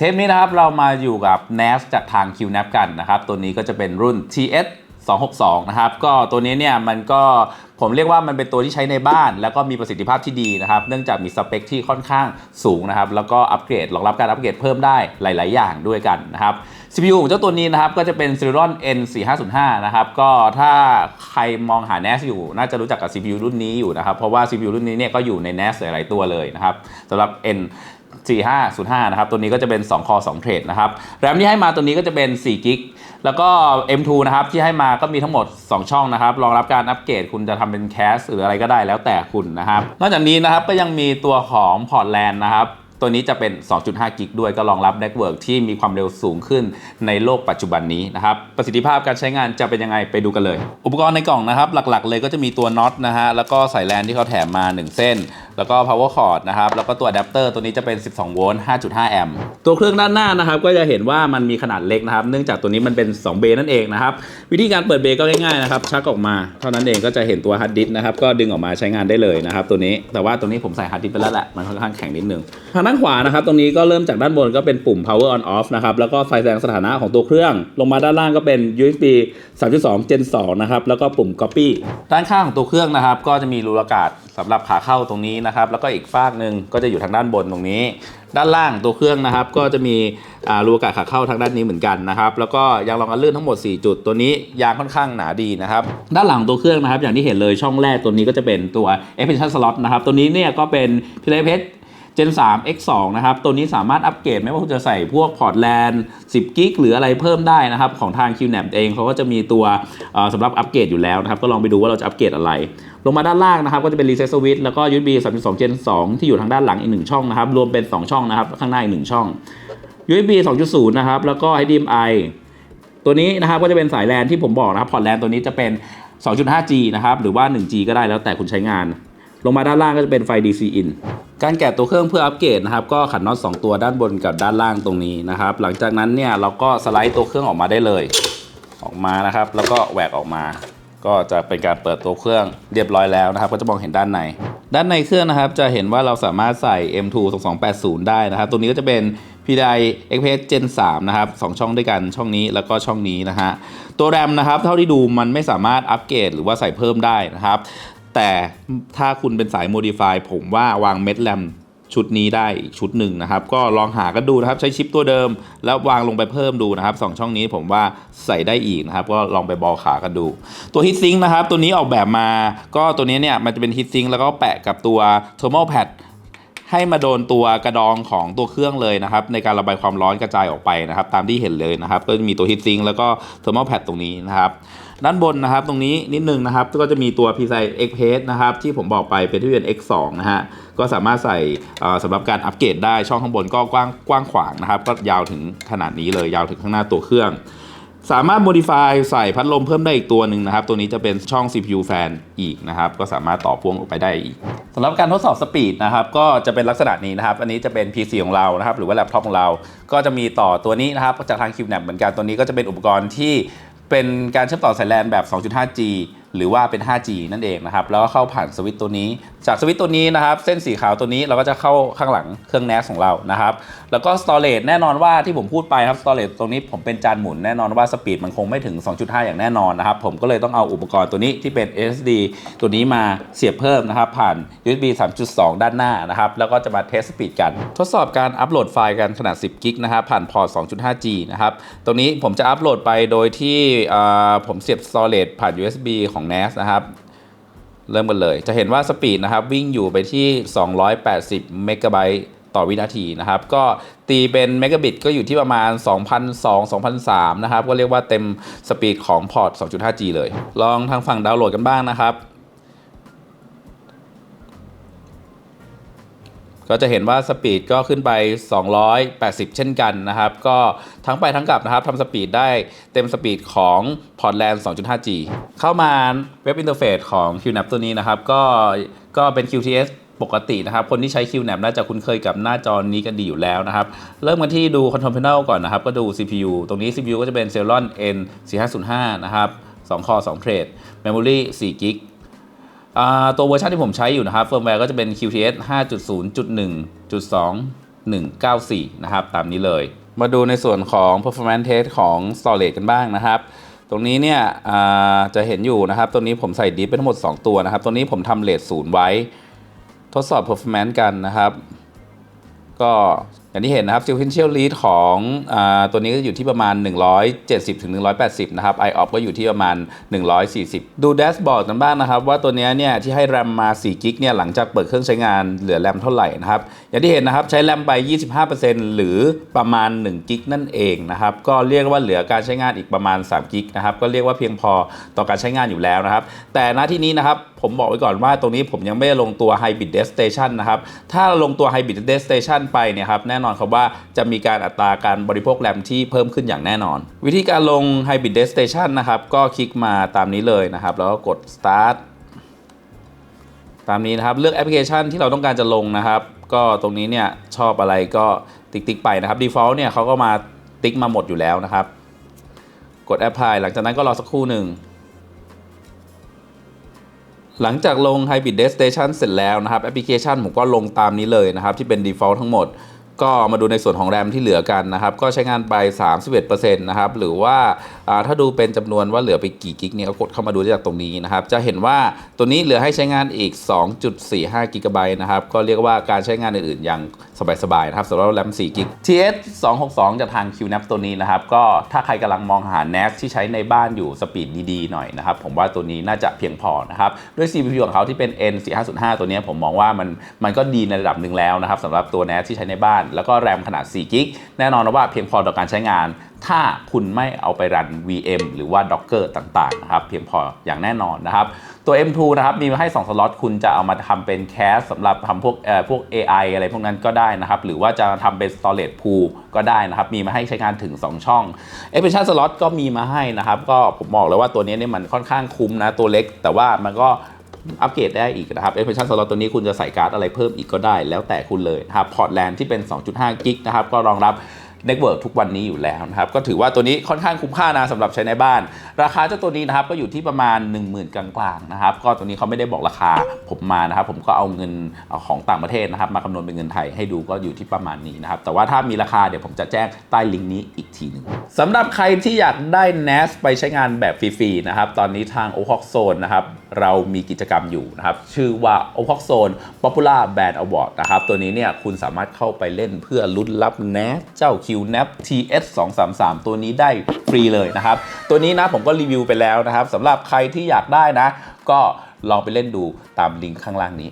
เทปนี้นะครับเรามาอยู่กับ NAS จากทาง QNAP กันนะครับ ตัวนี้ก็จะเป็นรุ่น TS 262 นะครับ ก็ตัวนี้เนี่ยมันก็ผมเรียกว่ามันเป็นตัวที่ใช้ในบ้าน แล้วก็มีประสิทธิภาพที่ดีนะครับ เนื่องจากมีสเปคที่ค่อนข้างสูงนะครับ แล้วก็อัปเกรดรองรับการอัปเกรดเพิ่มได้หลาย ๆ อย่างด้วยกันนะครับ CPU ของเจ้าตัวนี้นะครับก็จะเป็น Celeron N4505 นะครับ ก็ถ้าใครมองหา NAS อยู่ น่าจะรู้จักกับ CPU รุ่นนี้อยู่นะครับ เพราะว่า CPU รุ่นนี้เนี่ยก็อยู่ใน NAS หลาย ๆ ตัวเลยนะครับสำหรับ N 4505 นะครับ ตัวนี้ก็จะเป็น 2 คอ 2 เทรดนะครับ แรมที่ให้มาตัวนี้ก็จะเป็น 4 กิก แล้วก็ M2 นะครับ ที่ให้มาก็มีทั้งหมด 2 ช่องนะครับ รองรับการอัปเกรด คุณจะทำเป็นแคสหรืออะไรก็ได้แล้วแต่คุณนะครับ นอกจากนี้นะครับ ก็ยังมีตัวของพอร์ตแลนด์นะครับ ตัวนี้จะเป็น 2.5 กิกด้วย ก็รองรับเน็ตเวิร์กที่มีความเร็วสูงขึ้นในโลกปัจจุบันนี้นะครับ ประสิทธิภาพการใช้งานจะเป็นยังไงไปดูกันเลย อุปกรณ์ในกล่องนะครับ หลักๆ เลยก็จะมีตัวน็อตนะฮะ แล้วก็สายแลนที่เขาแถมมา 1 เส้นแล้วก็ power cord นะครับ แล้วก็ตัวอะแดปเตอร์ตัวนี้จะเป็น 12 โวลต์ 5.5 แอมป์ ตัวเครื่องด้านหน้านะครับ ก็จะเห็นว่ามันมีขนาดเล็กนะครับ เนื่องจากตัวนี้มันเป็น 2 เบย์นั่นเองนะครับ วิธีการเปิดเบย์ก็ง่ายๆนะครับ ชักออกมา เท่านั้นเองก็จะเห็นตัวฮาร์ดดิสก์นะครับ ก็ดึงออกมาใช้งานได้เลยนะครับตัวนี้ แต่ว่าตัวนี้ผมใส่ฮาร์ดดิสก์ไปแล้วแหละ มันค่อนข้างแข็งนิดนึง ทางด้านขวานะครับ ตรงนี้ก็เริ่มจากด้านบนก็เป็นปุ่ม power on off นะครับ แล้วก็ไฟแสดงสถานะของตัวเครื่อง ลงมาด้านล่างก็เป็น USB 3.2 Gen 2นะครับ แล้วก็ปุ่ม copy ด้านข้างของตัวเครื่องนะครับก็จะมีรูอากาศสำหรับขาเข้าตรงนี้นะครับแล้วก็อีกฝากหนึ่งก็จะอยู่ทางด้านบนตรงนี้ ด้านล่างตัวเครื่องนะครับ ก็จะมีรูอากาศขาเข้าทางด้านนี้เหมือนกันนะครับแล้วก็ยางรองกันลื่นทั้งหมด 4 จุดตัวนี้ยางค่อนข้างหนาดีนะครับด้านหลังตัวเครื่องนะครับ อย่างที่เห็นเลยช่องแรกตัวนี้ก็จะเป็นตัว expansion slot นะครับตัวนี้เนี่ยก็เป็น p l a y p a d Gen 3 X 2 นะครับ ตัวนี้สามารถอัปเกรดไม่ว่าคุณจะใส่พวกพอร์ตแลน10 กิกหรืออะไรเพิ่มได้นะครับ ของทาง QNAP เองเขาก็จะมีตัวสำหรับอัปเกรดอยู่แล้วนะครับ ก็ลองไปดูว่าเราจะอัปเกรดอะไร ลงมาด้านล่างนะครับก็จะเป็น Reset Switch แล้วก็ USB 3.2 Gen 2 ที่อยู่ทางด้านหลังอีก 1 ช่องนะครับ รวมเป็น 2 ช่องนะครับ ข้างหน้าอีก 1 ช่อง USB 2.0 นะครับ แล้วก็ HDMI ตัวนี้นะครับก็จะเป็นสายแลนที่ผมบอกนะครับพอร์ตแลนตัวนี้จะเป็น 2.5G นะครับ หรือว่า 1G ก็ได้แล้วแต่คุณใช้งาน ลงมาด้านล่างก็จะเป็นไฟ DC in การแกะตัวเครื่องเพื่ออัปเกรดนะครับก็ขันน็อต2ตัวด้านบนกับด้านล่างตรงนี้นะครับ หลังจากนั้นเนี่ยเราก็สไลด์ตัวเครื่องออกมาได้เลย ออกมานะครับ แล้วก็แหวกออกมา ก็จะเป็นการเปิดตัวเครื่องเรียบร้อยแล้วนะครับ ก็จะมองเห็นด้านในด้านในเครื่องนะครับ จะเห็นว่าเราสามารถใส่ M2 2280 ได้นะครับ ตัวนี้ก็จะเป็น PDI Express Gen 3 นะครับ 2 ช่องด้วยกันช่องนี้แล้วก็ช่องนี้นะฮะตัวแรมนะครับ เท่าที่ดูมันไม่สามารถอัปเกรดหรือว่าใส่เพิ่มได้นะครับ แต่ถ้าคุณเป็นสาย Modify ผมว่าวางเม็ดแรม ชุดนี้ได้ชุดหนึ่งนะครับ ก็ลองหากันดูนะครับ ใช้ชิปตัวเดิม แล้ววางลงไปเพิ่มดูนะครับสองช่องนี้ผมว่าใส่ได้อีกนะครับ ก็ลองไปบอลขากันดู ตัวฮิตซิงนะครับ ตัวนี้ออกแบบมา ก็ตัวนี้เนี่ยมันจะเป็นฮิตซิงแล้วก็แปะกับตัวเทอร์โมแพด ให้มาโดนตัวกระดองของตัวเครื่องเลยนะครับ ในการระบายความร้อนกระจายออกไปนะครับ ตามที่เห็นเลยนะครับ ก็จะมีตัวฮีทซิงแล้วก็เทอร์โมแพดตรงนี้นะครับด้านบนนะครับ ตรงนี้นิดนึงนะครับ ก็จะมีตัว p c i X p a c e นะครับ ที่ผมบอกไปเป็นที่เป็น X2 นะฮะก็สามารถใส่สำหรับการอัปเกรดได้ช่องข้างบนก็กว้างกว้างขวางนะครับ ก็ยาวถึงขนาดนี้เลยยาวถึงข้างหน้าตัวเครื่อง สามารถ modify ใส่พัดลมเพิ่มได้อีกตัวหนึ่งนะครับ ตัวนี้จะเป็นช่อง CPU fan อีกนะครับ ก็สามารถต่อพ่วงออกไปได้อีกสำหรับการทดสอบสปีดนะครับ ก็จะเป็นลักษณะนี้นะครับ อันนี้จะเป็น PC ของเรานะครับ หรือว่าแล็ปท็อปของเรา ก็จะมีต่อตัวนี้นะครับ จากทาง QNAP เหมือนกัน ตัวนี้ก็จะเป็นอุปกรณ์ที่เป็นการเชื่อมต่อสายแลนแบบ 2.5G หรือว่าเป็น 5G นั่นเองนะครับ แล้วก็เข้าผ่านสวิตช์ตัวนี้ จากสวิตช์ตัวนี้นะครับ เส้นสีขาวตัวนี้เราก็จะเข้าข้างหลังเครื่อง NAS ของเรานะครับ แล้วก็ storage แน่นอนว่าที่ผมพูดไปครับ storage ตรงนี้ผมเป็นจานหมุนแน่นอนว่าสปีดมันคงไม่ถึง 2.5 อย่างแน่นอนนะครับ ผมก็เลยต้องเอาอุปกรณ์ตัวนี้ที่เป็น SSD ตัวนี้มาเสียบเพิ่มนะครับ ผ่าน USB 3.2 ด้านหน้านะครับ แล้วก็จะมาเทสสปีดกัน ทดสอบการอัปโหลดไฟล์กันขนาด 10 กิกนะครับผ่านพอร์ต 2.5G นะครับตรงนี้ผมจะอัปโหลดไปโดยที่ผมเสียบ storage ผ่าน USB ของ NAS นะครับ เริ่มกันเลย จะเห็นว่าสปีดนะครับวิ่งอยู่ไปที่ 280 เมกะไบต์ต่อวินาทีนะครับ ก็ตีเป็นเมกะบิตก็อยู่ที่ประมาณ 2,002 2,003 นะครับ ก็เรียกว่าเต็มสปีดของพอร์ต 2.5G เลย ลองทางฝั่งดาวน์โหลดกันบ้างนะครับ ก็จะเห็นว่าสปีดก็ขึ้นไป 280 เช่นกันนะครับ ก็ทั้งไปทั้งกลับนะครับทำสปีดได้เต็มสปีดของพอร์ตแลนด์ 2.5G เข้ามาเว็บอินเทอร์เฟซของ QNAP ตัวนี้นะครับ ก็ก็เป็น QTS ปกตินะครับ คนที่ใช้ QNAP น่าจะคุ้นเคยกับหน้าจอนี้กันดีอยู่แล้วนะครับ เริ่มกันที่ดู Control Panel ก่อนนะครับ ก็ดู CPU ตรงนี้ CPU ก็จะเป็น Celeron N4505 นะครับ2คอ2เทรด Memory 4 g b ตัวเวอร์ชันที่ผมใช้อยู่นะครับเฟิร์มแวร์ก็จะเป็น QTS 5.0.1.2 194 นะครับ ตามนี้เลย มาดูในส่วนของ performance test ของ storage กันบ้างนะครับ ตรงนี้เนี่ยจะเห็นอยู่นะครับตรงนี้ผมใส่ดิฟไปทั้งหมด 2 ตัวนะครับตรงนี้ผมทำเลทศูนย์ไว้ ทดสอบ performance กันนะครับ ก็ อย่างที่เห็นนะครับ sequential lead ของอตัวนี้ก็อยู่ที่ประมาณ 170ถึง180 นะครับ IOP ก็อยู่ที่ประมาณ 140 ดูแดชบอร์ดกันบ้างนะครับ ว่าตัวนี้เนี่ยที่ให้แรมมา4กิกเนี่ยหลังจากเปิดเครื่องใช้งานเหลือแรมเท่าไหร่นะครับ อย่างที่เห็นนะครับใช้แรมไป 25%หรือประมาณ1กิกนั่นเองนะครับ ก็เรียกว่าเหลือการใช้งานอีกประมาณ3กิกนะครับ ก็เรียกว่าเพียงพอต่อการใช้งานอยู่แล้วนะครับ แต่ณที่นี้นะครับ ผมบอกไว้ก่อนว่าตรงนี้ผมยังไม่ลงตัว Hybrid Desk Station นะครับ ถ้าลงตัว Hybrid Desk Station ไปเนี่ยครับแน่นอนครับว่าจะมีการอัตราการบริโภคแรมที่เพิ่มขึ้นอย่างแน่นอน วิธีการลง Hybrid Desk Station นะครับก็คลิกมาตามนี้เลยนะครับ แล้วก็กด start ตามนี้นะครับเลือกแอปพลิเคชันที่เราต้องการจะลงนะครับ ก็ตรงนี้เนี่ยชอบอะไรก็ติ๊กติ๊กไปนะครับ default เนี่ยเขาก็มาติ๊กมาหมดอยู่แล้วนะครับ กด apply หลังจากนั้นก็รอสักครู่หนึ่ง หลังจากลง Hybrid Destination เสร็จแล้วนะครับแอปพลิเคชันผมก็ลงตามนี้เลยนะครับที่เป็น default ทั้งหมด ก็มาดูในส่วนของแรมที่เหลือกันนะครับ ก็ใช้งานไป 31%นะครับ หรือว่าถ้าดูเป็นจำนวนว่าเหลือไปกี่กิกเนี่ยก็กดเข้ามาดูจากตรงนี้นะครับ จะเห็นว่าตัวนี้เหลือให้ใช้งานอีก 2.45 กิกะไบต์นะครับ ก็เรียกว่าการใช้งานอื่นๆ อย่างสบายๆ นะครับสำหรับแรม 4 กิก TS 262จากทาง QNAP ตัวนี้นะครับ ก็ถ้าใครกำลังมองหา NAS ที่ใช้ในบ้านอยู่สปีดดีๆ หน่อยนะครับ ผมว่าตัวนี้น่าจะเพียงพอนะครับ ด้วย CPU ของเขาที่เป็น N4505 ตัวนี้ผมมองว่ามันมันก็ดีในระดับหนึ่งแล้วนะครับสำหรับตัว NAS ที่ใช้ในบ้านแล้วก็แรมขนาด4กิกแน่นอนว่าเพียงพอต่อการใช้งาน ถ้าคุณไม่เอาไปรัน VM หรือว่า Docker ต่างๆนะครับเพียงพออย่างแน่นอนนะครับ ตัว M2 นะครับมีมาให้ 2 สล็อตคุณจะเอามาทำเป็นแคสสำหรับทำพวกเอ่อพวก AI อะไรพวกนั้นก็ได้นะครับ หรือว่าจะทำเป็น storage pool ก็ได้นะครับ มีมาให้ใช้งานถึง 2 ช่อง Expansion slot ก็มีมาให้นะครับ ก็ผมบอกเลยว่าตัวนี้เนี่ยมันค่อนข้างคุ้มนะตัวเล็ก แต่ว่ามันก็ อัปเกรดได้อีกนะครับ Expansion slot ตัวนี้คุณจะใส่การ์ดอะไรเพิ่มอีกก็ได้ แล้วแต่คุณเลยนะครับพอร์ตแลนที่เป็น 2.5 กิกนะครับ ก็รองรับ เน็ตเวิร์กทุกวันนี้อยู่แล้วนะครับ ก็ถือว่าตัวนี้ค่อนข้างคุ้มค่านะสำหรับใช้ในบ้าน ราคาเจ้าตัวนี้นะครับก็อยู่ที่ประมาณ 10,000 กลางๆนะครับ ก็ตัวนี้เขาไม่ได้บอกราคาผมมานะครับ ผมก็เอาเงินของต่างประเทศนะครับ มาคำนวณเป็นเงินไทยให้ดูก็อยู่ที่ประมาณนี้นะครับ แต่ว่าถ้ามีราคาเดี๋ยวผมจะแจ้งใต้ลิงก์นี้อีกทีหนึ่งสำหรับใครที่อยากได้ NAS ไปใช้งานแบบฟรีๆนะครับ ตอนนี้ทาง o c o x Zone นะครับเรามีกิจกรรมอยู่นะครับ ชื่อว่า o c o x Zone Popular Band Award นะครับ ตัวนี้เนี่ยคุณสามารถเข้าไปเล่นเพื่อลุ้นรับ NAS เจ้า QNAP TS 2 3 3ตัวนี้ได้ฟรีเลยนะครับ ตัวนี้นะผมก็รีวิวไปแล้วนะครับสำหรับใครที่อยากได้นะ ก็ลองไปเล่นดูตามลิงก์ข้างล่างนี้